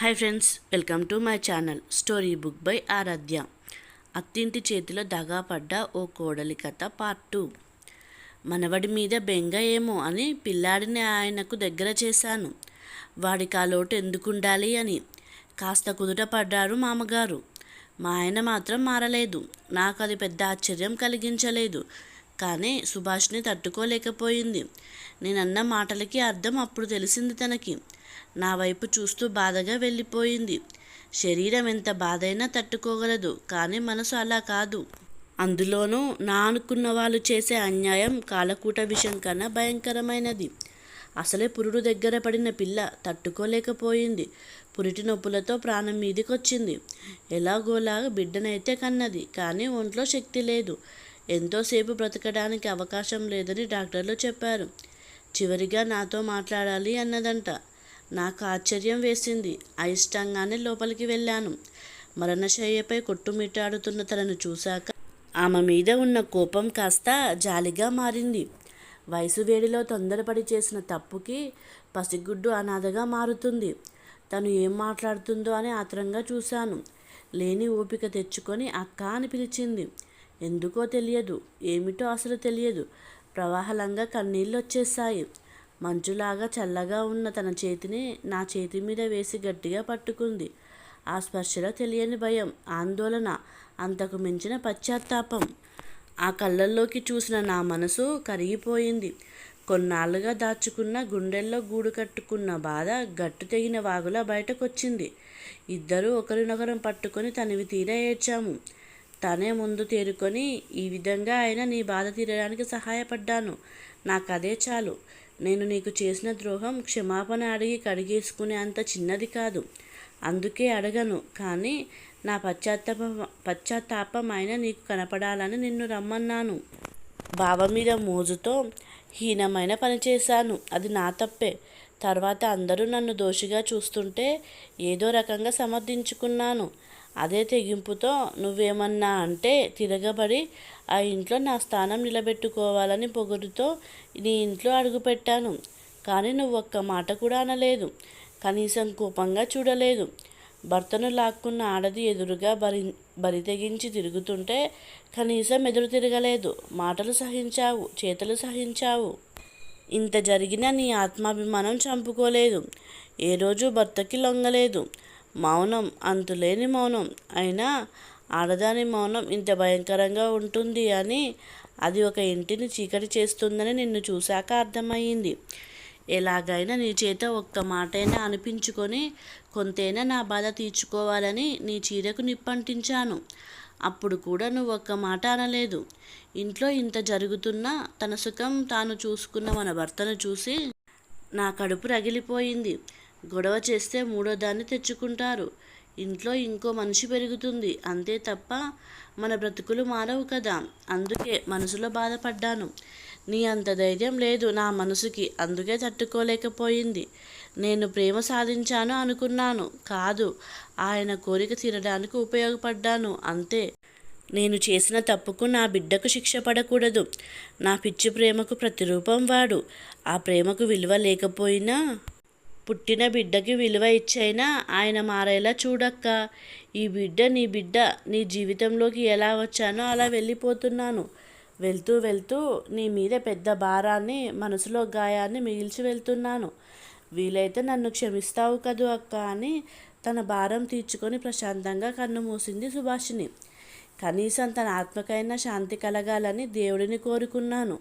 Hi friends welcome to my channel story book by Aaradhya. అత్తింటి చేతిలో దగాపడ్డ ఓ కోడలి కథ part two. మనవడి మీద బెంగ ఏమో అని పిల్లాడిని ఆయనకు దగ్గర చేశాను. వాడికి ఆ లోటు ఎందుకు ఉండాలి అని. కాస్త కుదుట పడ్డారు మామగారు. మా ఆయన మాత్రం మారలేదు. నాకు అది పెద్ద ఆశ్చర్యం కలిగించలేదు. కానీ సుభాష్ని తట్టుకోలేకపోయింది. నేనన్న మాటలకి అర్థం అప్పుడు తెలిసింది తనకి. నా వైపు చూస్తూ బాధగా వెళ్ళిపోయింది. శరీరం ఎంత బాధైనా తట్టుకోగలదు కానీ మనసు అలా కాదు. అందులోనూ నా అనుకున్న వాళ్ళు చేసే అన్యాయం కాలకూట విషయం కన్నా భయంకరమైనది. అసలే పురుడు దగ్గర పడిన పిల్ల తట్టుకోలేకపోయింది. పురిటి నొప్పులతో ప్రాణం మీదికొచ్చింది. ఎలాగోలా బిడ్డనైతే కన్నది కానీ ఒంట్లో శక్తి లేదు. ఎంతోసేపు బ్రతకడానికి అవకాశం లేదని డాక్టర్లు చెప్పారు. చివరిగా నాతో మాట్లాడాలి అన్నదంట. నాకు ఆశ్చర్యం వేసింది. అయిష్టంగానే లోపలికి వెళ్ళాను. మరణశయ్యపై కొట్టుమిట్టాడుతున్న తనను చూశాక ఆమె మీద ఉన్న కోపం కాస్త జాలిగా మారింది. వయసు వేడిలో తొందరపడి చేసిన తప్పుకి పసిగుడ్డు అనాథగా మారుతుంది. తను ఏం మాట్లాడుతుందో అని ఆత్రంగా చూశాను. లేని ఓపిక తెచ్చుకొని అక్క అని పిలిచింది. ఎందుకో తెలియదు. ఏమిటో అసలు తెలియదు. ప్రవాహలంగా కన్నీళ్ళు వచ్చేసాయి మంచులాగా చల్లగా ఉన్న తన చేతిని నా చేతి మీద వేసి గట్టిగా పట్టుకుంది. ఆ స్పర్శలో తెలియని భయం ఆందోళన అంతకు మించిన పశ్చాత్తాపం. ఆ కళ్ళల్లోకి చూసిన నా మనసు కరిగిపోయింది. కొన్నాళ్ళుగా దాచుకున్న గుండెల్లో గూడు కట్టుకున్న బాధ గట్టు తెగిన వాగులా బయటకొచ్చింది. ఇద్దరూ ఒకరినొకరం పట్టుకొని తనివి తీరా ఏడ్చాము. తనే ముందు తేరుకొని ఈ విధంగా అయినా నీ బాధ తీరడానికి సహాయపడ్డాను. నాకు అదే చాలు. నేను నీకు చేసిన ద్రోహం క్షమాపణ అడిగి కడిగేసుకునే అంత చిన్నది కాదు. అందుకే అడగను కానీ నా పశ్చాత్తాప పశ్చాత్తాపం అయినా నీకు కనపడాలని నిన్ను రమ్మన్నాను. బావ మీద మోజుతో హీనమైన పని చేశాను. అది నా తప్పే. తర్వాత అందరూ నన్ను దోషిగా చూస్తుంటే ఏదో రకంగా సమర్థించుకున్నాను. అదే తెగింపుతో నువ్వేమన్నా అంటే తిరగబడి ఆ ఇంట్లో నా స్థానం నిలబెట్టుకోవాలని పొగరుతో నీ ఇంట్లో అడుగుపెట్టాను. కానీ నువ్వు ఒక్క మాట కూడా అనలేదు. కనీసం కోపంగా చూడలేదు. భర్తను లాక్కున్న ఆడది ఎదురుగా బరి బరి తెగించి తిరుగుతుంటే కనీసం ఎదురు తిరగలేదు. మాటలు సహించావు చేతలు సహించావు. ఇంత జరిగినా నీ ఆత్మాభిమానం చంపుకోలేదు. ఏ రోజు భర్తకి లొంగలేదు. మౌనం అంతులేని మౌనం. అయినా ఆడదాని మౌనం ఇంత భయంకరంగా ఉంటుంది అని అది ఒక ఇంటిని చీకటి చేస్తుందని నిన్ను చూశాక అర్థమయ్యింది. ఎలాగైనా నీ చేత ఒక్క మాటైనా అనిపించుకొని కొంతైనా నా బాధ తీర్చుకోవాలని నీ చీరకు నిప్పంటించాను. అప్పుడు కూడా నువ్వు ఒక్క మాట అనలేదు. ఇంట్లో ఇంత జరుగుతున్నా తన సుఖం తాను చూసుకున్న మన భర్తను చూసి నా కడుపు రగిలిపోయింది. గొడవ చేస్తే మూడో దాన్ని తెచ్చుకుంటారు. ఇంట్లో ఇంకో మనిషి పెరుగుతుంది. అంతే తప్ప మన బ్రతుకులు మారవు కదా. అందుకే మనసులో బాధపడ్డాను. నీ అంత ధైర్యం లేదు నా మనసుకి. అందుకే తట్టుకోలేకపోయింది. నేను ప్రేమ సాధించాను అనుకున్నాను. కాదు ఆయన కోరిక తీరడానికి ఉపయోగపడ్డాను. అంతే. నేను చేసిన తప్పుకు నా బిడ్డకు శిక్ష పడకూడదు. నా పిచ్చి ప్రేమకు ప్రతిరూపం వాడు. ఆ ప్రేమకు విలువ లేకపోయినా పుట్టిన బిడ్డకి విలువ ఇచ్చైనా ఆయన మారేలా చూడక్క. ఈ బిడ్డ నీ బిడ్డ నీ జీవితంలోకి ఎలా వచ్చానో అలా వెళ్ళిపోతున్నాను. వెళ్తూ వెళ్తూ నీ మీద పెద్ద భారాన్ని మనసులో గాయాన్ని మిగిల్చి వెళ్తున్నాను. వీలైతే నన్ను క్షమిస్తావు కదూ అక్క అని తన భారం తీర్చుకొని ప్రశాంతంగా కన్ను మూసింది సుభాషిని కనీసం తన ఆత్మకైనా శాంతి కలగాలని దేవుడిని కోరుకున్నాను.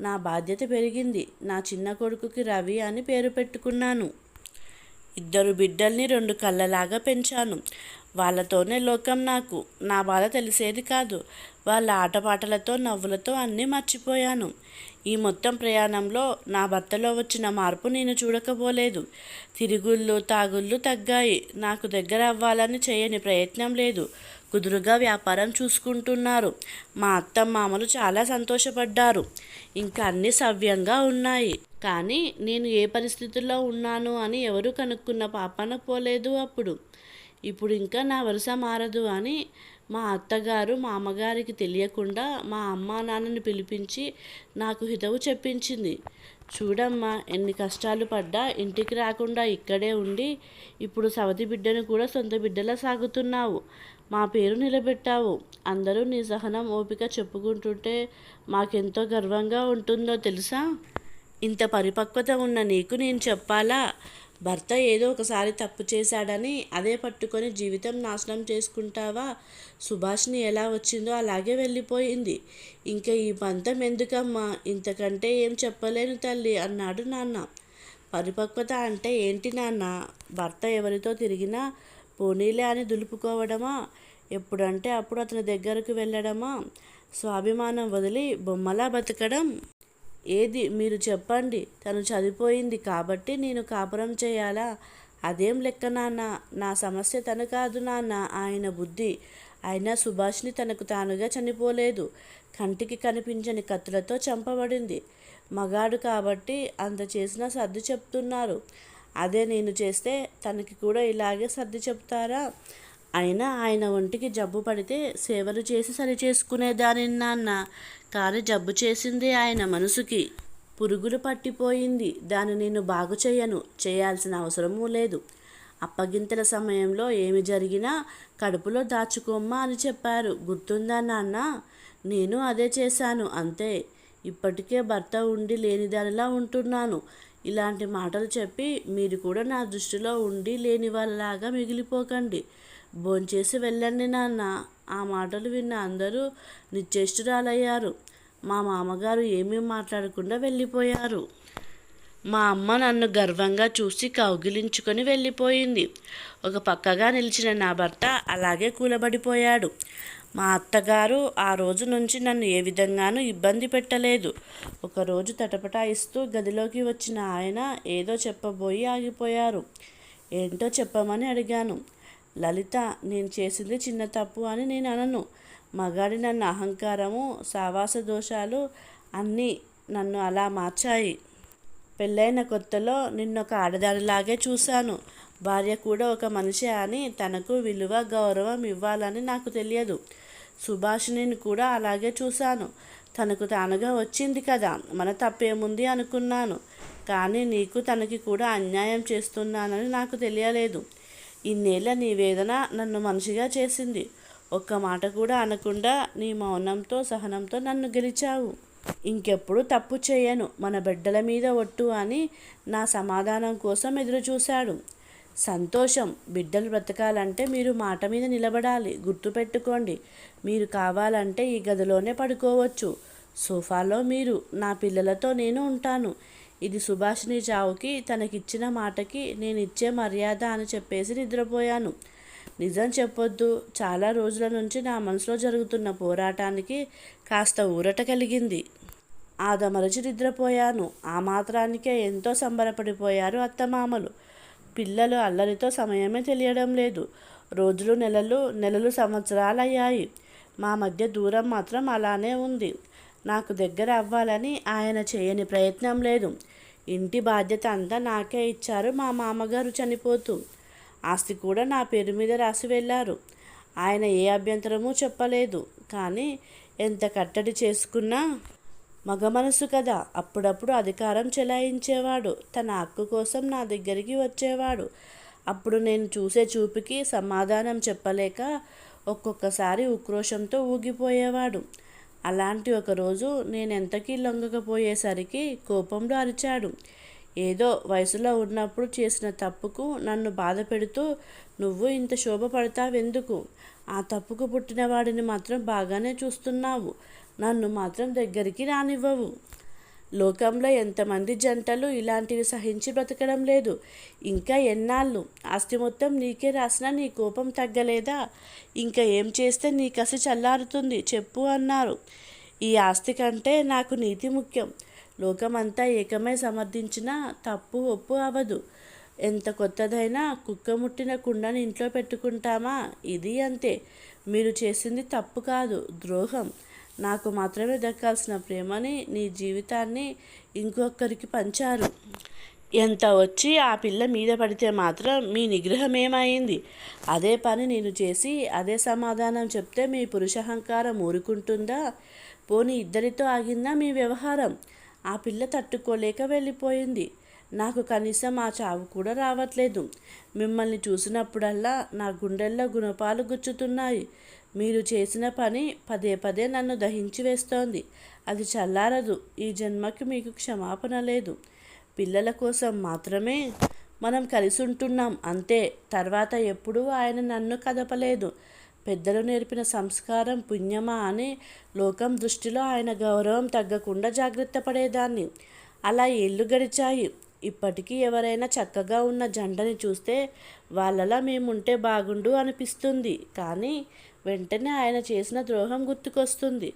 నా బాధ్యత పెరిగింది. నా చిన్న కొడుకుకి రవి అని పేరు పెట్టుకున్నాను. ఇద్దరు బిడ్డల్ని రెండు కళ్ళలాగా పెంచాను. వాళ్ళతోనే లోకం నాకు నా బాధ తెలిసేది కాదు. వాళ్ళ ఆటపాటలతో నవ్వులతో అన్నీ మర్చిపోయాను. ఈ మొత్తం ప్రయాణంలో నా భర్తలో వచ్చిన మార్పు నేను చూడకపోలేదు. తిరుగుళ్ళు తాగుళ్ళు తగ్గాయి. నాకు దగ్గర అవ్వాలని చేయని ప్రయత్నం లేదు. కుదురుగా వ్యాపారం చూసుకుంటున్నారు. మా అత్త మామలు చాలా సంతోషపడ్డారు. ఇంకా అన్ని సవ్యంగా ఉన్నాయి. కానీ నేను ఏ పరిస్థితుల్లో ఉన్నాను అని ఎవరు కనుక్కున్న పాపన పోలేదు అప్పుడు. ఇప్పుడు ఇంకా నా వరుస మారదు అని మా అత్తగారు మా అమ్మగారికి తెలియకుండా మా అమ్మా నాన్నని పిలిపించి నాకు హితవు చెప్పించింది. చూడమ్మా ఎన్ని కష్టాలు పడ్డా ఇంటికి రాకుండా ఇక్కడే ఉండి ఇప్పుడు సవతి బిడ్డను కూడా సొంత బిడ్డలా సాగుతున్నావు. మా పేరు నిలబెట్టావు. అందరూ నీ సహనం ఓపిక చెప్పుకుంటుంటే మాకెంతో గర్వంగా ఉంటుందో తెలుసా? ఇంత పరిపక్వత ఉన్న నీకు నేను చెప్పాలా? భర్త ఏదో ఒకసారి తప్పు చేశాడని అదే పట్టుకొని జీవితం నాశనం చేసుకుంటావా? సుభాష్ని ఎలా వచ్చిందో అలాగే వెళ్ళిపోయింది. ఇంకా ఈ పంతం ఎందుకమ్మా? ఇంతకంటే ఏం చెప్పలేను తల్లి అన్నాడు నాన్న. పరిపక్వత అంటే ఏంటి నాన్న? భర్త ఎవరితో తిరిగినా పోనీలే అని దులుపుకోవడమా? ఎప్పుడంటే అప్పుడు అతని దగ్గరకు వెళ్ళడమా? స్వాభిమానం వదిలి బొమ్మలా బతకడం? ఏది? మీరు చెప్పండి. తను చనిపోయింది కాబట్టి నేను కాపురం చేయాలా? అదేం లెక్క నాన్న? నా సమస్య తను కాదు నాన్న ఆయన బుద్ధి. అయినా సుభాష్ని తనకు తానుగా చనిపోలేదు. కంటికి కనిపించని కత్తులతో చంపబడింది. మగాడు కాబట్టి అంత చేసినా సర్దు చెప్తున్నారు. అదే నేను చేస్తే తనకి కూడా ఇలాగే సర్ది చెప్తారా? అయినా ఆయన ఒంటికి జబ్బు పడితే సేవలు చేసి సరి చేసుకునేదాని నాన్న. కానీ జబ్బు చేసింది ఆయన మనసుకి. పురుగులు పట్టిపోయింది. దాన్ని నేను బాగు చేయను చేయాల్సిన అవసరమూ లేదు. అప్పగింతల సమయంలో ఏమి జరిగినా కడుపులో దాచుకోమ్మా అని చెప్పారు. గుర్తుందా నాన్న? నేను అదే చేశాను. అంతే. ఇప్పటికే భర్త ఉండి లేనిదానిలా ఉంటున్నాను. ఇలాంటి మాటలు చెప్పి మీరు కూడా నా దృష్టిలో ఉండి లేని వాళ్ళలాగా మిగిలిపోకండి. భోంచేసి వెళ్ళండి నాన్న. ఆ మాటలు విన్న అందరూ నిశ్చేష్టురాలయ్యారు. మా మామగారు ఏమీ మాట్లాడకుండా వెళ్ళిపోయారు. మా అమ్మ నన్ను గర్వంగా చూసి కౌగిలించుకొని వెళ్ళిపోయింది. ఒక పక్కగా నిలిచిన నా భర్త అలాగే కూలబడిపోయాడు. మా అత్తగారు ఆ రోజు నుంచి నన్ను ఏ విధంగానూ ఇబ్బంది పెట్టలేదు. ఒకరోజు తటపటాయిస్తూ గదిలోకి వచ్చిన ఆయన ఏదో చెప్పబోయి ఆగిపోయారు. ఏంటో చెప్పమని అడిగాను. లలిత నేను చేసింది చిన్న తప్పు అని నేను అనను. మగాడి నన్ను అహంకారము సావాస దోషాలు అన్నీ నన్ను అలా మార్చాయి. పెళ్ళైన కొత్తలో నిన్నొక ఆడదానిలాగే చూశాను. భార్య కూడా ఒక మనిషి అని తనకు విలువ గౌరవం ఇవ్వాలని నాకు తెలియదు. సుభాషిణిని కూడా అలాగే చూశాను. తనకు తానుగా వచ్చింది కదా మన తప్పేముంది అనుకున్నాను. కానీ నీకు తనకి కూడా అన్యాయం చేస్తున్నానని నాకు తెలియలేదు. ఇన్నేళ్ళ నీ వేదన నన్ను మనిషిగా చేసింది. ఒక్క మాట కూడా అనకుండా నీ మౌనంతో సహనంతో నన్ను గెలిచావు. ఇంకెప్పుడు తప్పు చేయను మన బిడ్డల మీద ఒట్టు అని నా సమాధానం కోసం ఎదురుచూశాడు. సంతోషం బిడ్డలు బ్రతకాలంటే మీరు మాట మీద నిలబడాలి గుర్తుపెట్టుకోండి మీరు కావాలంటే ఈ గదిలోనే పడుకోవచ్చు. సోఫాలో మీరు నా పిల్లలతో నేను ఉంటాను. ఇది సుభాషిణి చావుకి తనకిచ్చిన మాటకి నేను ఇచ్చే మర్యాద అని చెప్పేసి నిద్రపోయాను. నిజం చెప్పొద్దు. చాలా రోజుల నుంచి నా మనసులో జరుగుతున్న పోరాటానికి కాస్త ఊరట కలిగింది. ఆదమరచి నిద్రపోయాను. ఆ మాత్రానికే ఎంతో సంబరపడిపోయారు అత్తమామలు. పిల్లలు అల్లరితో సమయమే తెలియడం లేదు. రోజులు నెలలు నెలలు సంవత్సరాలయ్యాయి. మా మధ్య దూరం మాత్రం అలానే ఉంది. నాకు దగ్గర అవ్వాలని ఆయన చేయని ప్రయత్నం లేదు. ఇంటి బాధ్యత అంతా నాకే ఇచ్చారు మా మామగారు చనిపోతూ. ఆస్తి కూడా నా పేరు మీద రాసి వెళ్ళారు. ఆయన ఏ అభ్యంతరమూ చెప్పలేదు. కానీ ఎంత కట్టడి చేసుకున్నా మగ మనసు కదా. అప్పుడప్పుడు అధికారం చెలాయించేవాడు. తన హక్కు కోసం నా దగ్గరికి వచ్చేవాడు. అప్పుడు నేను చూసే చూపుకి సమాధానం చెప్పలేక ఒక్కొక్కసారి ఉక్రోషంతో ఊగిపోయేవాడు. అలాంటి ఒకరోజు నేను ఎంతకీ లొంగకపోయేసరికి కోపంలో అరిచాడు. ఏదో వయసులో ఉన్నప్పుడు చేసిన తప్పుకు నన్ను బాధ పెడుతూ నువ్వు ఇంత శోభ పడతావెందుకు? ఆ తప్పుకు పుట్టిన వాడిని మాత్రం బాగానే చూస్తున్నావు. నన్ను మాత్రం దగ్గరికి రానివ్వవు. లోకంలో ఎంతమంది జంటలు ఇలాంటివి సహించి బ్రతకడం లేదు. ఇంకా ఎన్నాళ్ళు? ఆస్తి మొత్తం నీకే రాసినా నీ కోపం తగ్గలేదా? ఇంకా ఏం చేస్తే నీ కసి చల్లారుతుంది? చెప్పు అన్నారు. ఈ ఆస్తి కంటే నాకు నీతి ముఖ్యం. లోకమంతా ఏకమై సమర్థించినా తప్పు ఒప్పు అవ్వదు ఎంత కొత్తదైనా కుక్క ముట్టిన కుండని ఇంట్లో పెట్టుకుంటామా? ఇది అంతే. మీరు చేసింది తప్పు కాదు ద్రోహం. నాకు మాత్రమే దక్కాల్సిన ప్రేమని నీ జీవితాన్ని ఇంకొకరికి పంచారు ఎంత వచ్చి ఆ పిల్ల మీద పడితే మాత్రం మీ నిగ్రహం ఏమైంది? అదే పని నేను చేసి అదే సమాధానం చెప్తే మీ పురుషహంకారం ఊరుకుంటుందా? పోనీ ఇద్దరితో ఆగిందా మీ వ్యవహారం? ఆ పిల్ల తట్టుకోలేక వెళ్ళిపోయింది. నాకు కనీసం ఆ చావు కూడా రావట్లేదు. మిమ్మల్ని చూసినప్పుడల్లా నా గుండెల్లో గుణపాలు గుచ్చుతున్నాయి. మీరు చేసిన పని పదే పదే నన్ను దహించి వేస్తోంది. అది చల్లారదు. ఈ జన్మకి మీకు క్షమాపణ లేదు. పిల్లల కోసం మాత్రమే మనం కలిసి ఉంటున్నాం అంతే. తర్వాత ఎప్పుడూ ఆయన నన్ను కదపలేదు. పెద్దలు నేర్పిన సంస్కారం పుణ్యమా అని లోకం దృష్టిలో ఆయన గౌరవం తగ్గకుండా జాగ్రత్త పడేదాన్ని. అలా ఏళ్ళు గడిచాయి. ఇప్పటికీ ఎవరైనా చక్కగా ఉన్న జంటని చూస్తే వాళ్ళలా మేముంటే బాగుండు అనిపిస్తుంది. కానీ వెంటనే ఆయన చేసిన ద్రోహం గుర్తుకొస్తుంది.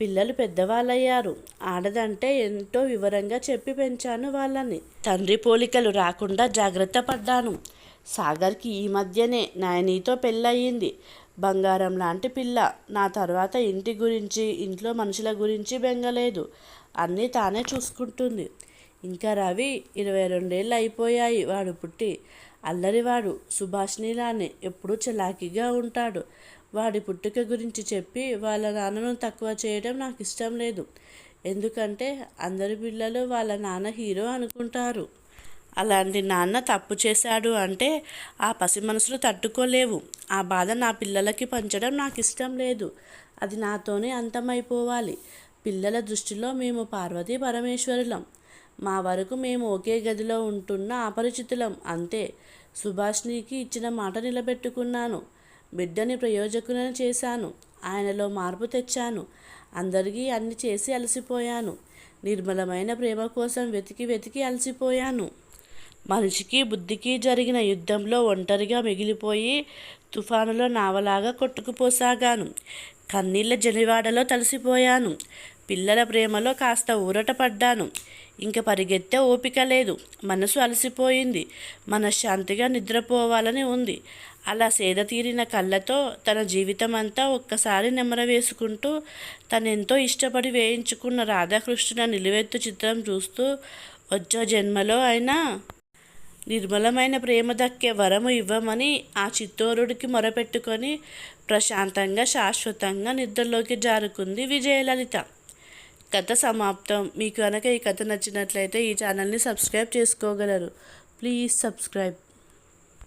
పిల్లలు పెద్దవాళ్ళయ్యారు. ఆడదంటే ఎంతో వివరంగా చెప్పి పెంచాను వాళ్ళని. తండ్రి పోలికలు రాకుండా జాగ్రత్త పడ్డాను. సాగర్కి ఈ మధ్యనే నాయనీతో పెళ్ళయింది. బంగారం లాంటి పిల్ల. నా తర్వాత ఇంటి గురించి ఇంట్లో మనుషుల గురించి బెంగలేదు. అన్నీ తానే చూసుకుంటుంది. ఇంకా రవి ఇరవై రెండేళ్ళు అయిపోయాయి వాడు పుట్టి. అల్లరివాడు సుభాష్నిలానే ఎప్పుడూ చలాకీగా ఉంటాడు. వాడి పుట్టుక గురించి చెప్పి వాళ్ళ నాన్నను తక్కువ చేయడం నాకు ఇష్టం లేదు. ఎందుకంటే అందరి పిల్లలు వాళ్ళ నాన్న హీరో అనుకుంటారు. అలాంటి నాన్న తప్పు చేశాడు అంటే ఆ పసి మనసులు తట్టుకోలేవు. ఆ బాధ నా పిల్లలకి పంచడం నాకు ఇష్టం లేదు. అది నాతోనే అంతమైపోవాలి. పిల్లల దృష్టిలో మేము పార్వతీ పరమేశ్వరులం. మా వరకు మేము ఒకే గదిలో ఉంటున్న అపరిచితులం. అంతే. సుభాష్నికి ఇచ్చిన మాట నిలబెట్టుకున్నాను. బిడ్డని ప్రయోజకులను చేశాను. ఆయనలో మార్పు తెచ్చాను. అందరికీ అన్ని చేసి అలసిపోయాను. నిర్మలమైన ప్రేమ కోసం వెతికి వెతికి అలసిపోయాను. మనిషికి బుద్ధికి జరిగిన యుద్ధంలో ఒంటరిగా మిగిలిపోయి తుఫానులో నావలాగా కొట్టుకుపోసాగాను. కన్నీళ్ళ జనివాడలో తలసిపోయాను. పిల్లల ప్రేమలో కాస్త ఊరట పడ్డాను. ఇంక పరిగెత్తే ఓపిక లేదు. మనసు అలసిపోయింది. మనశ్శాంతిగా నిద్రపోవాలని ఉంది. అలా సేద తీరిన కళ్ళతో తన జీవితం అంతా ఒక్కసారి నెమరవేసుకుంటూ తనెంతో ఇష్టపడి వేయించుకున్న రాధాకృష్ణుల నిలువెత్తు చిత్రం చూస్తూ వచ్చో జన్మలో అయినా నిర్మలమైన ప్రేమ దక్కే వరము ఇవ్వమని ఆ చిత్తోరుడికి మొరపెట్టుకొని ప్రశాంతంగా శాశ్వతంగా నిద్రలోకి జారుకుంది విజయలలిత. కథ సమాప్తం. మీకు కనుక ఈ కథ నచ్చినట్లయితే ఈ ఛానల్ని సబ్స్క్రైబ్ చేసుకోగలరు. Please subscribe.